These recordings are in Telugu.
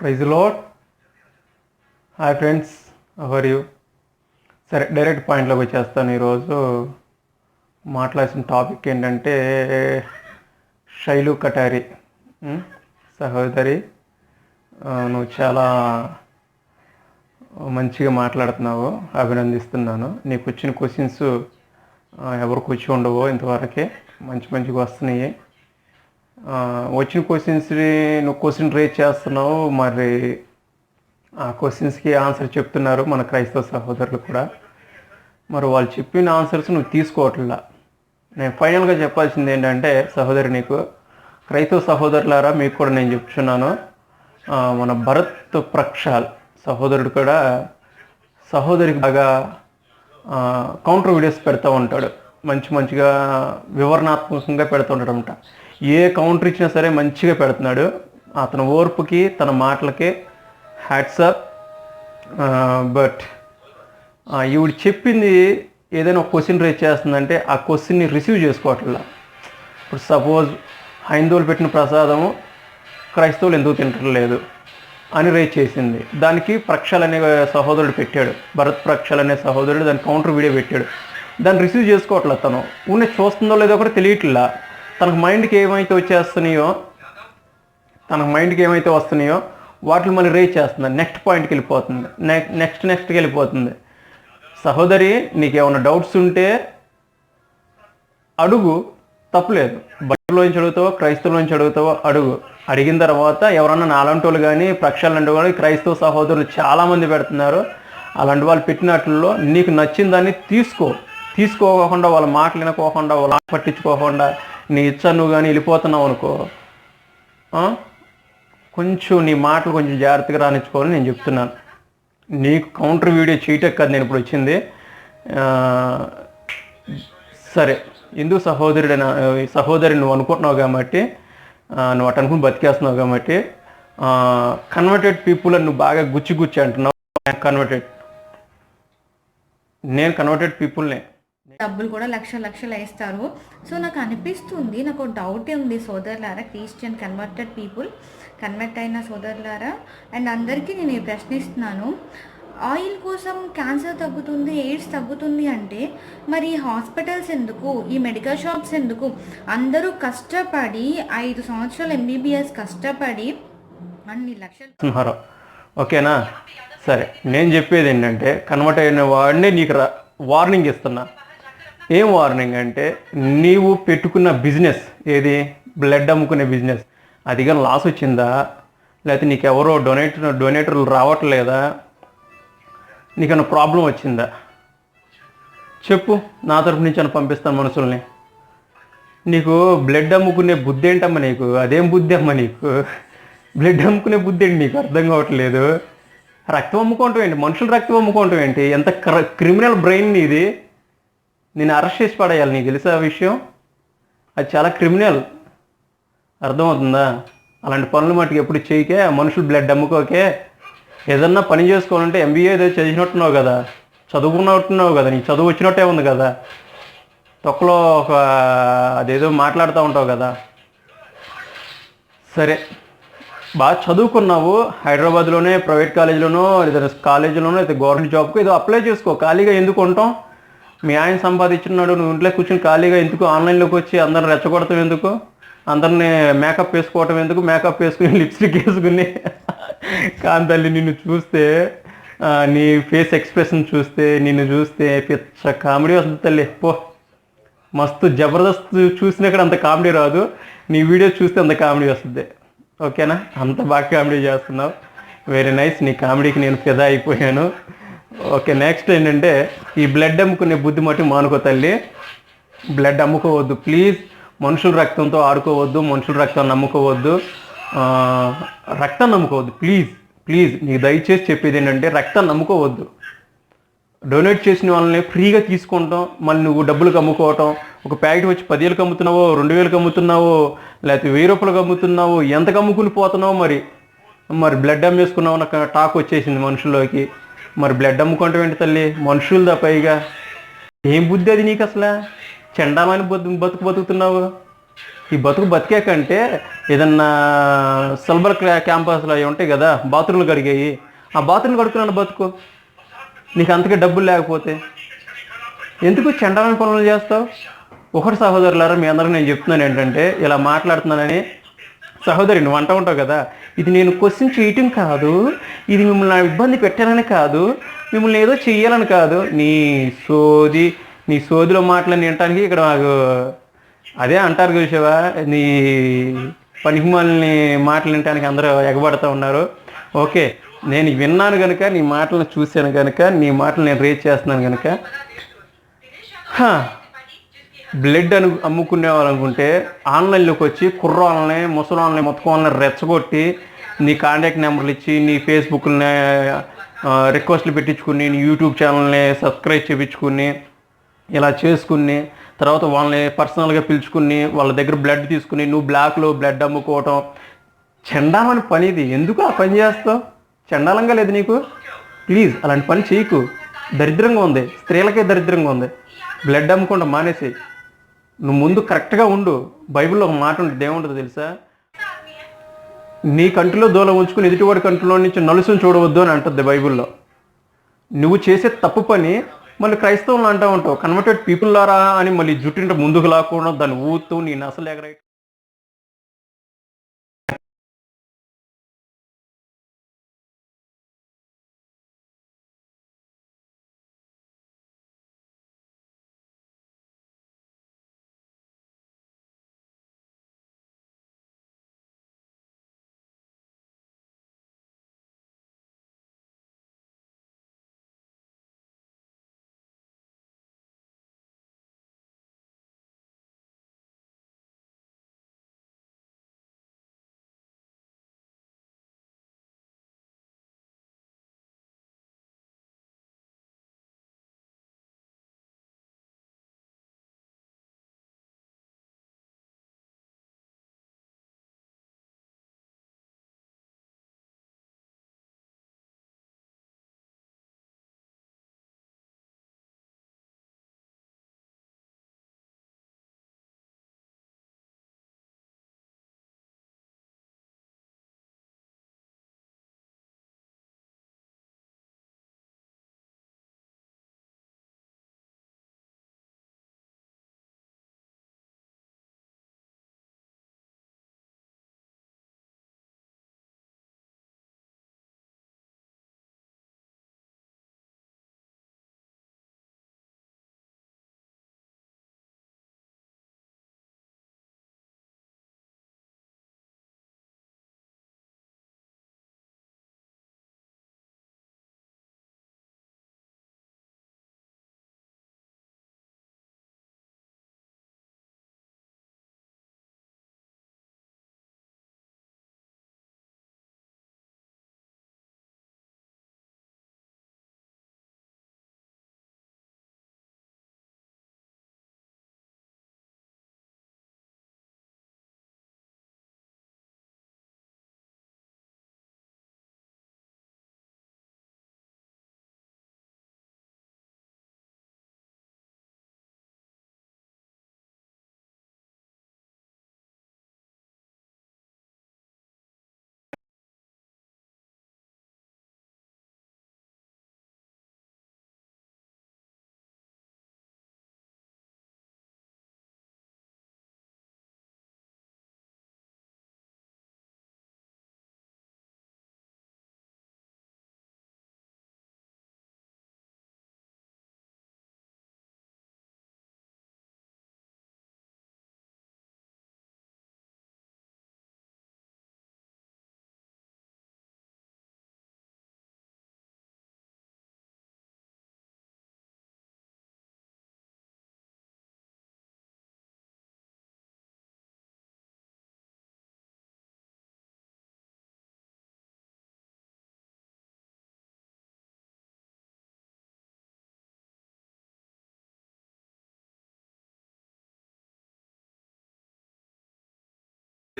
Praise load hi friends how are you? సరే డైరెక్ట్ పాయింట్లోకి వచ్చేస్తాను ఈరోజు. మాట్లాడిన టాపిక్ ఏంటంటే శైలు కటారి. సహోదరి నువ్వు చాలా మంచిగా మాట్లాడుతున్నావు అభినందిస్తున్నాను. నీకు వచ్చిన క్వశ్చన్స్ ఎవరు కూర్చో ఉండవో ఇంతవరకే మంచి మంచిగా వస్తున్నాయి. వచ్చిన క్వశ్చన్స్ని నువ్వు క్వశ్చన్ రేజ్ చేస్తున్నావు మరి ఆ క్వశ్చన్స్కి ఆన్సర్ చెప్తున్నారు మన క్రైస్తవ సహోదరులు కూడా. మరి వాళ్ళు చెప్పిన ఆన్సర్స్ నువ్వు తీసుకోవట్లా. నేను ఫైనల్గా చెప్పాల్సింది ఏంటంటే సహోదరి నీకు క్రైస్తవ సహోదరులారా మీకు కూడా నేను చెప్తున్నాను. మన భరత్ ప్రక్షాల్ సహోదరుడు కూడా సహోదరికి బాగా కౌంటర్ వీడియోస్ పెడతా ఉంటాడు. మంచి మంచిగా వివరణాత్మకంగా పెడుతూ ఏ కౌంటర్ ఇచ్చినా సరే మంచిగా పెడుతున్నాడు. అతని ఓర్పుకి తన మాటలకి హ్యాట్సప్ బట్ ఈవిడ చెప్పింది ఏదైనా ఒక క్వశ్చన్ రేజ్ చేస్తుందంటే ఆ క్వశ్చన్ని రిసీవ్ చేసుకోవట్లా. ఇప్పుడు సపోజ్ హైందవులు పెట్టిన ప్రసాదము క్రైస్తవులు ఎందుకు తింటలేదు అని రేజ్ చేసింది. దానికి ప్రక్షాల్ అనే సహోదరుడు పెట్టాడు. భరత్ ప్రక్షాల్ అనే సహోదరుడు దాని కౌంటర్ వీడియో పెట్టాడు. దాన్ని రిసీవ్ చేసుకోవట్లే తను. ఉన్న చూస్తుందో లేదో కూడా తెలియట్లా. తనకు మైండ్కి ఏమైతే వచ్చేస్తున్నాయో తన మైండ్కి ఏమైతే వస్తున్నాయో వాటిని మళ్ళీ రేజ్ చేస్తుంది. నెక్స్ట్ పాయింట్కి వెళ్ళిపోతుంది. నెక్స్ట్ నెక్స్ట్ నెక్స్ట్కి వెళ్ళిపోతుంది. సహోదరి నీకు ఏమైనా డౌట్స్ ఉంటే అడుగు. తప్పులేదు. బైబిల్లోంచి అడుగుతావో క్రైస్తవులోంచి అడుగుతావో? అడుగు. అడిగిన తర్వాత ఎవరన్నా నాలంటి వాళ్ళు కానీ ప్రక్షాలు అంటే కానీ క్రైస్తవ సహోదరులు చాలామంది పెడుతున్నారు. అలాంటి వాళ్ళు పెట్టినట్లలో నీకు నచ్చిన దాన్ని తీసుకో. తీసుకోకుండా వాళ్ళ మాటలు వినకోకుండా వాళ్ళ పట్టించుకోకుండా నీ ఇచ్చా నువ్వు కానీ వెళ్ళిపోతున్నావు అనుకో కొంచెం నీ మాటలు కొంచెం జాగ్రత్తగా రానిచ్చుకోవాలని నేను చెప్తున్నాను. నీకు కౌంటర్ వీడియో చేయటం కాదు నేను ఇప్పుడు వచ్చింది. సరే హిందూ సహోదరుడు సహోదరి నువ్వు అనుకుంటున్నావు కాబట్టి నువ్వు అటు అనుకుని బతికేస్తున్నావు కాబట్టి కన్వర్టెడ్ పీపుల్ అని నువ్వు బాగా గుచ్చి గుచ్చి అంటున్నావు. కన్వర్టెడ్ నేను కన్వర్టెడ్ పీపుల్నే డబ్బులు కూడా లక్ష లక్షలు వేస్తారు. సో నాకు అనిపిస్తుంది నాకు డౌటే ఉంది సోదరులారా క్రిస్టియన్ కన్వర్టెడ్ పీపుల్ కన్వర్ట్ అయిన సోదరులారా. అండ్ అందరికీ నేను ఈ ప్రశ్నిస్తున్నాను ఆయిల్ కోసం క్యాన్సర్ తగ్గుతుంది ఎయిడ్స్ తగ్గుతుంది అంటే మరి ఈ హాస్పిటల్స్ ఎందుకు ఈ మెడికల్ షాప్స్ ఎందుకు? అందరూ కష్టపడి ఐదు సంవత్సరాలు ఎంబీబీఎస్ కష్టపడి అన్ని లక్షలు ఓకేనా? సరే నేను చెప్పేది ఏంటంటే కన్వర్ట్ అయిన వాడిని నీకు వార్నింగ్ ఇస్తున్నా. ఏం వార్నింగ్ అంటే నీవు పెట్టుకున్న బిజినెస్ ఏది? బ్లడ్ అమ్ముకునే బిజినెస్. అది కానీ లాస్ వచ్చిందా? లేకపోతే నీకు ఎవరో డొనేట్ డొనేటర్లు రావట్లేదా? నీకన్నా ప్రాబ్లం వచ్చిందా? చెప్పు. నా తరపు నుంచి అని పంపిస్తాను మనుషుల్ని. నీకు బ్లడ్ అమ్ముకునే బుద్ధి ఏంటమ్మా నీకు? అదేం బుద్ధి అమ్మా నీకు? బ్లడ్ అమ్ముకునే బుద్ధి ఏంటి? నీకు అర్థం కావట్లేదు. రక్తం అమ్ముకోవటం ఏంటి? మనుషుల రక్తం అమ్ముకోవటం ఏంటి? ఎంత క్రిమినల్ బ్రెయిన్ ఇది నేను అరెస్ట్ చేసి పడేయాలి నీకు తెలుసా ఆ విషయం? అది చాలా క్రిమినల్. అర్థమవుతుందా? అలాంటి పనులు మట్టుకు ఎప్పుడు చేయకే మనుషులు బ్లడ్ అమ్ముకోకే. ఏదన్నా పని చేసుకోవాలంటే ఎంబీఏ ఏదో చదివినట్టున్నావు కదా. చదువుకున్నట్టున్నావు కదా. నీకు చదువు వచ్చినట్టే ఉంది కదా. తొక్కలో ఒక అదేదో మాట్లాడుతూ ఉంటావు కదా. సరే. బాగా చదువుకున్నావు. హైదరాబాద్లోనే ప్రైవేట్ కాలేజీలోనో లేదా కాలేజీలోనో లేదా గవర్నమెంట్ జాబ్కు ఏదో అప్లై చేసుకో. ఖాళీగా ఎందుకు ఉంటాం? మీ ఆయన సంపాదించున్నాడు నువ్వు ఇంట్లో కూర్చొని ఖాళీగా ఎందుకు? ఆన్లైన్లోకి వచ్చి అందరిని రెచ్చగొడతాం ఎందుకు? అందరిని మేకప్ వేసుకోవటం ఎందుకు? మేకప్ వేసుకుని లిప్స్టిక్ వేసుకుని. కాంతల్లి నిన్ను చూస్తే నీ ఫేస్ ఎక్స్ప్రెషన్ చూస్తే నిన్ను చూస్తే పిచ్చ కామెడీ వస్తుంది తల్లి. పో. మస్తు జబర్దస్త్ చూసినా అంత కామెడీ రాదు. నీ వీడియో చూస్తే అంత కామెడీ వస్తుంది. ఓకేనా? అంత బాగా కామెడీ చేస్తున్నావు. వెరీ నైస్ నీ కామెడీకి నేను ఫిదా అయిపోయాను. ఓకే నెక్స్ట్ ఏంటంటే ఈ బ్లడ్ అమ్ముకునే బుద్ధి మట్టి మానుకో తల్లి. బ్లడ్ అమ్ముకోవద్దు ప్లీజ్ మనుషుల రక్తంతో ఆడుకోవద్దు మనుషుల రక్తం నమ్ముకోవద్దు. రక్తం నమ్ముకోవద్దు ప్లీజ్ ప్లీజ్ నీకు దయచేసి చెప్పేది ఏంటంటే రక్తం నమ్ముకోవద్దు. డొనేట్ చేసిన వాళ్ళని ఫ్రీగా తీసుకుంటాం. మళ్ళీ నువ్వు డబ్బులు అమ్ముకోవటం ఒక ప్యాకెట్ వచ్చి పదివేలకు అమ్ముతున్నావో రెండు వేలకు అమ్ముతున్నావో లేకపోతే వెయ్యి రూపాయలకు అమ్ముతున్నావో ఎంత అమ్ముకుని పోతున్నావో మరి. మరి బ్లడ్ అమ్మేసుకున్నావు నాకు టాక్ వచ్చేసింది మనుషుల్లోకి. మరి బ్లడ్ అమ్ముకోవటం ఏంటి తల్లి? మనుషులదా పైగా? ఏం బుద్ధి అది నీకు అసలు? చెండామని బతు బతుకు బతుకుతున్నావు. ఈ బతుకు బతికే కంటే ఏదన్నా సిల్వర్ క్యాంపస్లో అవి ఉంటాయి కదా బాత్రూమ్లు కడిగాయి. ఆ బాత్రూమ్లు కడుక్కున్నాను బతుకు. నీకు అంతకే డబ్బులు లేకపోతే. ఎందుకు చెండామాని పనులు చేస్తావు? ఒకటి సహోదరులారా మీ అందరూ నేను చెప్తున్నాను ఏంటంటే ఇలా మాట్లాడుతున్నానని సహోదరి నువ్వు అంటూ ఉంటావు కదా ఇది నేను క్వశ్చన్ చేయటం కాదు. ఇది మిమ్మల్ని నా ఇబ్బంది పెట్టాలని కాదు. మిమ్మల్ని ఏదో చెయ్యాలని కాదు. నీ సోది నీ సోదిలో మాటలని వినటానికి ఇక్కడ నాకు అదే అంటారు చూసావా నీ పనికిమాలని మాటలు వినటానికి అందరూ ఎగబడుతూ ఉన్నారు. ఓకే నేను విన్నాను కనుక నీ మాటలను చూశాను కనుక నీ మాటలు నేను రేట్ చేస్తున్నాను కనుక హా, బ్లడ్ అను అమ్ముకునే వాళ్ళనుకుంటే ఆన్లైన్లోకి వచ్చి కుర్రాళ్ళని ముసలాళ్ళని మొత్తం వాళ్ళని రెచ్చగొట్టి నీ కాంటాక్ట్ నెంబర్లు ఇచ్చి నీ ఫేస్బుక్ని రిక్వెస్ట్లు పెట్టించుకుని నీ యూట్యూబ్ ఛానల్ని సబ్స్క్రైబ్ చేయించుకుని ఇలా చేసుకుని తర్వాత వాళ్ళని పర్సనల్గా పిలుచుకుని వాళ్ళ దగ్గర బ్లడ్ తీసుకుని నువ్వు బ్లాక్లో బ్లడ్ అమ్ముకోవటం. చెండామని పని ఇది. ఎందుకు ఆ పని చేస్తావు? చెండాలంగా లేదు నీకు? ప్లీజ్ అలాంటి పని చేయకు. దరిద్రంగా ఉంది. స్త్రీలకే దరిద్రంగా ఉంది. బ్లడ్ అమ్ముకుండా మానేసి నువ్వు ముందు కరెక్ట్గా ఉండు. బైబిల్లో ఒక మాట ఉంటుంది ఏముంటుంది తెలుసా? నీ కంటిలో దూలం ఉంచుకుని ఎదుటివాడి కంటిలో నుంచి నలుసును చూడవద్దు అని అంటుంది బైబిల్లో. నువ్వు చేసే తప్పు పని మళ్ళీ క్రైస్తవులు అంటూ ఉంటావు. కన్వర్టెడ్ పీపుల్ లారా అని మళ్ళీ జుట్టింట ముందుకు లాకుండా దాన్ని ఊతూ నీ నసలు ఎగరై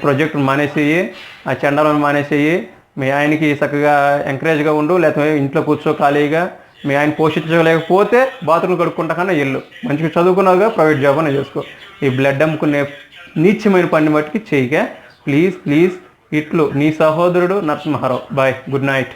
ప్రాజెక్ట్ మానేసేయి ఆ చండాలను మానేసేయి. మీ ఆయనకి చక్కగా ఎంకరేజ్గా ఉండు లేకపోతే ఇంట్లో కూర్చో ఖాళీగా. మీ ఆయన పోషించలేకపోతే బాత్రూమ్ కడుక్కుంటా కన్నా ఇల్లు. మంచిగా చదువుకున్నావుగా ప్రైవేట్ జాబ్ అనే చేసుకో. ఈ బ్లడ్ అమ్ముకునే నీచమైన పని మట్టుకి చేయగా ప్లీజ్ ప్లీజ్ ఇట్లు నీ సహోదరుడు నరసింహారావు. Bye good night.